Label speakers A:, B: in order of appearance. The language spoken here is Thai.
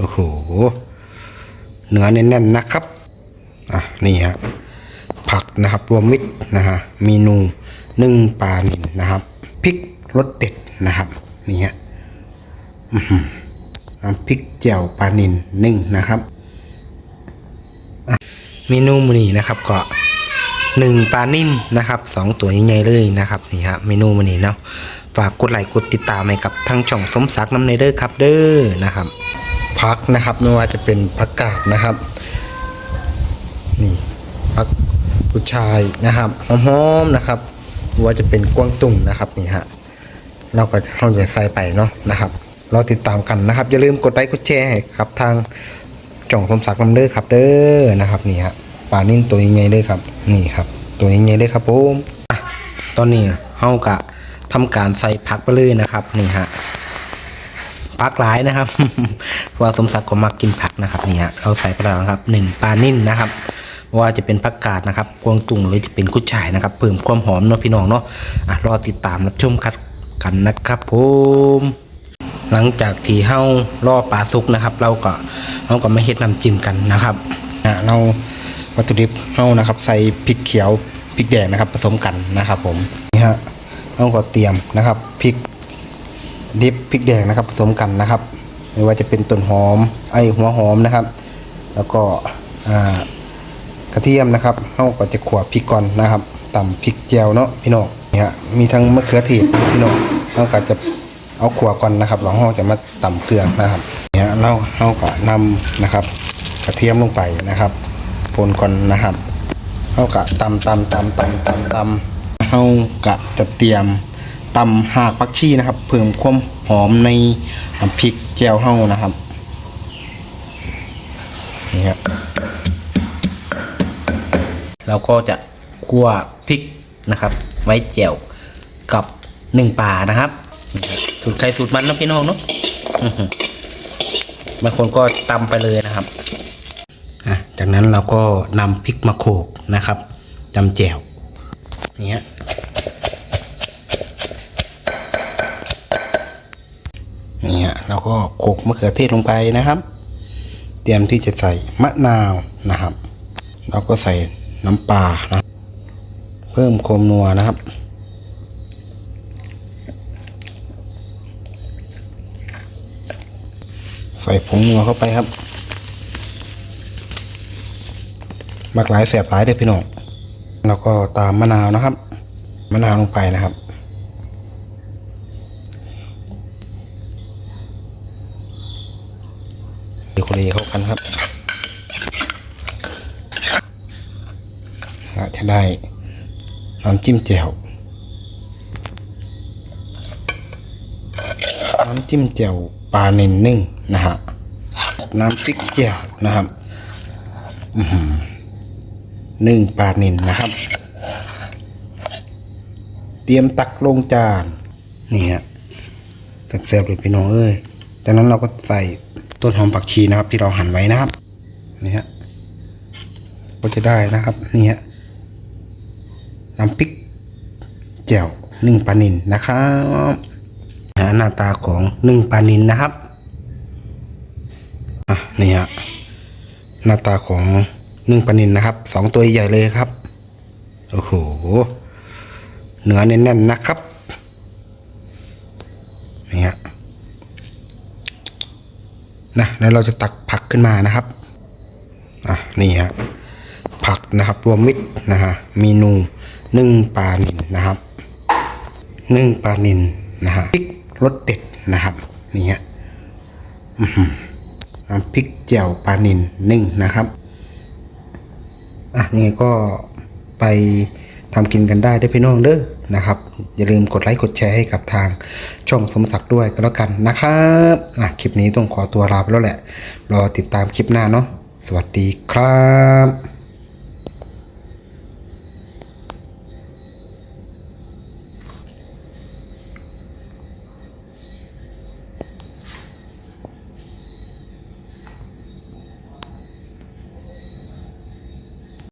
A: โอ้โหเนื้อแน่นๆนะครับอะนี่ฮะผักนะครับรวมมิตรนะฮะเมนูนึ่งปลาหนิลนะครับพริกรสเด็ดนะครับนี่ฮะน้ำพริกแจ่วปลาหนิลนึ่งนะครับเมนูมือนี้นะครับก็หนึ่งปลานิ่มนะครับสองตัวใหญ่ๆเลยนะครับนี่ฮะเมนูมือนี้เนาะฝากกดไลค์กดติดตามให้กับทั้งช่องสมศักดิ์น้ำในเด้อครับเด้อนะครับ ผักนะครับ ไม่ว่าจะเป็นผักกาดนะครับ นี่ผักผู้ชายนะครับหอมๆนะครับว่าจะเป็นกวางตุ้งนะครับนี่ฮะเราก็เราจะใส่ไปเนาะนะครับเราติดตามกันนะครับ อย่าลืมกดไลค์กดแชร์ให้ครับทางจ่องสมศักดิ์ลำเด้อครับเด้อนะครับนี่ฮะปลานิ่นตัวใหญ่ๆเลยครับ นี่ครับ ตัวใหญ่ๆเลยครับผมอะตอนนี้เฮากะทำการใส่ผักไปเลยนะครับ นี่ฮะ ผักหลายนะครับเพราะว่าสมศักดิ์ก็มักกินผักนะครับนี่ฮะเราใส่ไปแล้วนะครับหนึ่งปลานิ่นนะครับว่าจะเป็นผักกาดนะครับกวงตุงหรือจะเป็นกุ้ยช่ายนะครับเพิ่มความหอมเนาะพี่น้องเนาะอะรอติดตามรับชมกันกันนะครับผมหลังจากที่เฮาล่อปลาสุกนะครับ เราก็เฮาก็มาเฮ็ดน้ำจิ้มกันนะครับอะเราวัตถุดิบเฮานะครับ ใส่พริกเขียวพริกแดงนะครับ ผสมกันนะครับ ผมนี่ฮะเฮาก็เตรียมนะครับพริก ดิบพริกแดงนะครับผสมกันนะครับ ไม่ว่าจะเป็นต้นหอมไอหัวหอมนะครับ แล้วก็กระเทียมนะครับเขาก็จะขวบพริกก่อนนะครับตำพริกแจวเนาะพี่น้องเนี่ฮะมีทั้งมะเขือเทศพี่น้องเขาก็จะเอาขวบก่อนนะครับแล้วเราจะมาตำเครื่องนะครับเนี่ยเราเราก็นำนะครับ กระเทียมลงไปนะครับปนก่อนนะครับเขาก็ตำตำตำตำตำตำเขาก็จะเตรียม ตำหากปักชีนะครับ เพิ่มความหอมในน้ำพริกแจ่วเฮานะครับนี่ครับเราก็จะคั่วพริกนะครับ ไว้แจ่วกับหนึ่งป่านะครับสูตรใครสูตรมันนะพี่น้องเนาะบางคนก็ตำไปเลยนะครับจากนั้นเราก็นำพริกมาโขกนะครับจำแจ่วอย่างเงี้ย เราก็โขกมะเขือเทศลงไปนะครับ เตรียมที่จะใส่มะนาวนะครับเราก็ใส่น้ำปลานะเพิ่มคมนัวนะครับ ใส่ผงนัวเข้าไปครับมักหลายแสบหลายเด้อพี่น้องแล้วก็ตามมะนาวนะครับ มะนาวลงไปนะครับ ดีเข้ากันครับจะได้น้ำจิ้มแจ่วน้ำจิ้มแจ่วปลาเน้นนึ่งนะฮะน้ำพริกแจ่วนะครับอื้อหือนึ่งปลาเน้นนะครับ เตรียมตักลงจานนี่ฮะแซ่บๆเลยพี่น้องเอ้ยจากนั้นเราก็ใส่ ต้นหอมผักชีนะครับ ที่เราหั่นไว้นะครับนี่ฮะก็จะได้นะครับนี่ฮะน้ำพริกแจ่วนึ่งปลานินนะครับหน้าตาของนึ่งปลานินนะครับอะนี่ฮะหน้าตาของนึ่งปลานินนะครับสองตัวใหญ่เลยครับโอ้โหเนื้อแน่นๆนะครับนี่ฮะ นะแล้วเราจะตักผักขึ้นมานะครับอะนี่ฮะผักนะครับรวมมิตรนะฮะเมนูนึ่งปลานินนะครับนึ่งปลานินนะฮะพริกรสเด็ดนะครับนี่ฮะอือหือน้ำพริกแจ่วปลานินนึ่งนะครับอะยังไงก็ไป ทำกินกันได้ได้พี่น้องเด้อนะครับ อย่าลืมกดไลค์กดแชร์ให้กับทางช่องสมศักดิ์ด้วยก็แล้วกันนะครับอะคลิปนี้ต้องขอตัวลาไปแล้วแหละ รอติดตามคลิปหน้าเนาะสวัสดีครับ